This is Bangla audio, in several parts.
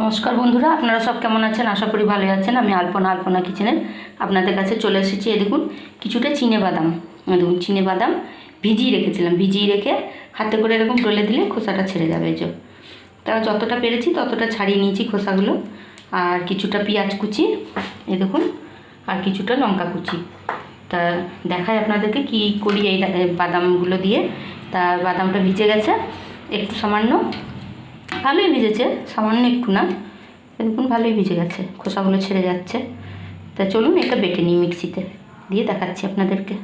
নমস্কার বন্ধুরা, আপনারা সব কেমন আছেন? আশা করি ভালো আছেন। আমি আলপনা আলপনা কিচেনের আপনাদের কাছে চলে এসেছি। এ দেখুন, কিছুটা চিনে বাদাম। দেখুন, চিনে বাদাম ভিজিয়ে রেখেছিলাম। ভিজিয়ে রেখে হাতে করে এরকম ডলে দিলে খোসাটা ছেড়ে যাবে এই তা যতটা পেরেছি ততটা ছাড়িয়ে নিয়েছি খোসাগুলো। আর কিছুটা পেঁয়াজ কুচি এ দেখুন, আর কিছুটা লঙ্কা কুচি। তা দেখায় আপনাদেরকে কি করি এই বাদামগুলো দিয়ে। তা বাদামটা ভিজে গেছে, একটু সামান্য ভালোই ভিজেছে, সামান্য একটু না। দেখুন, ভালোই ভিজে গেছে, খোসাগুলো ছেড়ে যাচ্ছে। তা চলুন, এটা বেটে নিই মিক্সিতে, দিয়ে দেখাচ্ছি আপনাদেরকে।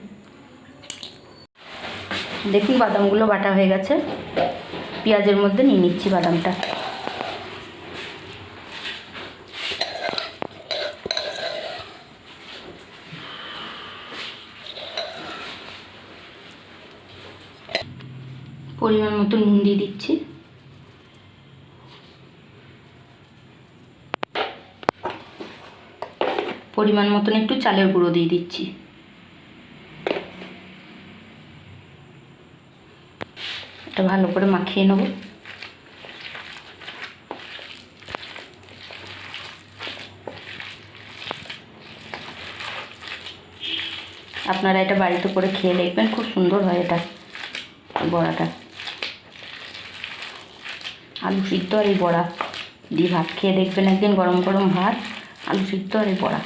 দেখুন, বাদামগুলো বাটা হয়ে গেছে। পেঁয়াজের মধ্যে নিয়ে নিচ্ছি বাদামটা। পরিমাণ মতো নুন দিয়ে দিচ্ছি। পরিমাণ মতন একটু চালের গুঁড়ো দিয়ে দিচ্ছি। এটা ভালো করে মাখিয়ে নেব। আপনারা এটা বাড়িতে করে খেয়ে দেখবেন, খুব সুন্দর হয় এটা বড়াটা। আলু সিদ্ধ আর এই বড়া। দিয়ে ভাত খেয়ে দেখবেন একদিন গরম গরম ভাত, আলু সিদ্ধ আর এই বড়া।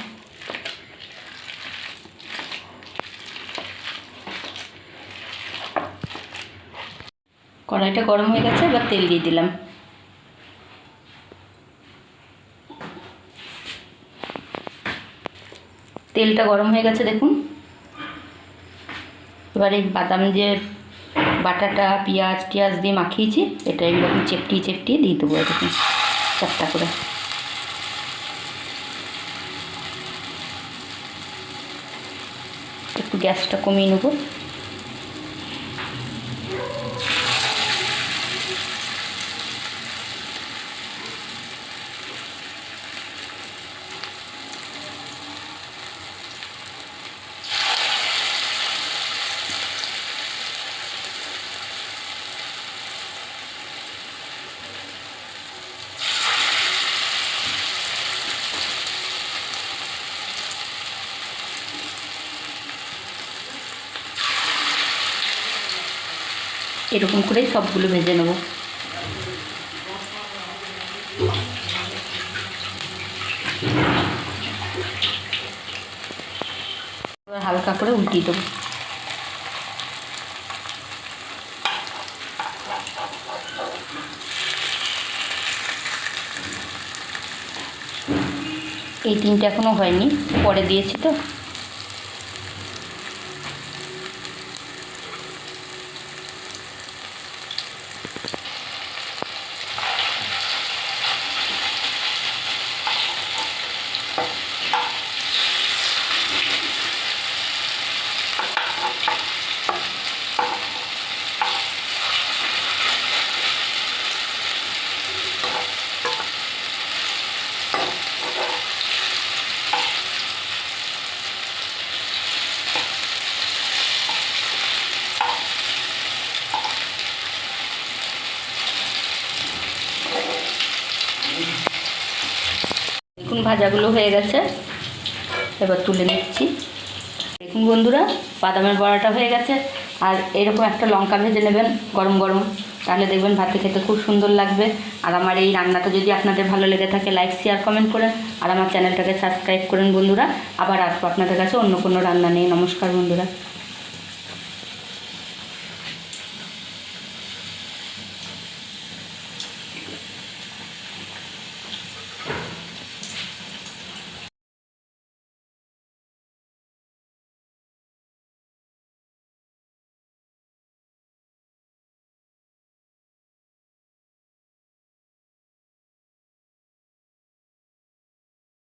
কড়াইটা গরম হয়ে গেছে, এবার তেল দিয়ে দিলাম। তেলটা গরম হয়ে গেছে, দেখুন। এবার এই বাদাম যে বাটাটা, পেঁয়াজ টিয়াজ দিয়ে মাখিয়েছি, এটা এইরকম চেপটিয়ে চেপটিয়ে দিয়ে দেবো এরকম চারটা করে। একটু গ্যাসটা কমিয়ে নেব। এরকম করেই সবগুলো ভেজে নেব। হালকা করে উল্টিয়ে দেবো। এই তিনটে এখনও হয়নি, পরে দিয়েছি তো। ভাজাগুলো হয়ে গেছে। এবার তুলে নিচ্ছি। দেখুন বন্ধুরা, বাদামের বড়াটা হয়ে গেছে। আর এরকম একটা লঙ্কা ভেজে নেবেন গরম গরম, তাহলে দেখবেন ভাতে খেতে খুব সুন্দর লাগবে। আর আমার এই রান্নাটা যদি আপনাদের ভালো লেগে থাকে লাইক শেয়ার কমেন্ট করেন আর আমার চ্যানেলটাকে সাবস্ক্রাইব করেন বন্ধুরা। আবার আসব আপনাদের কাছে অন্য কোনো রান্না নেই নমস্কার বন্ধুরা।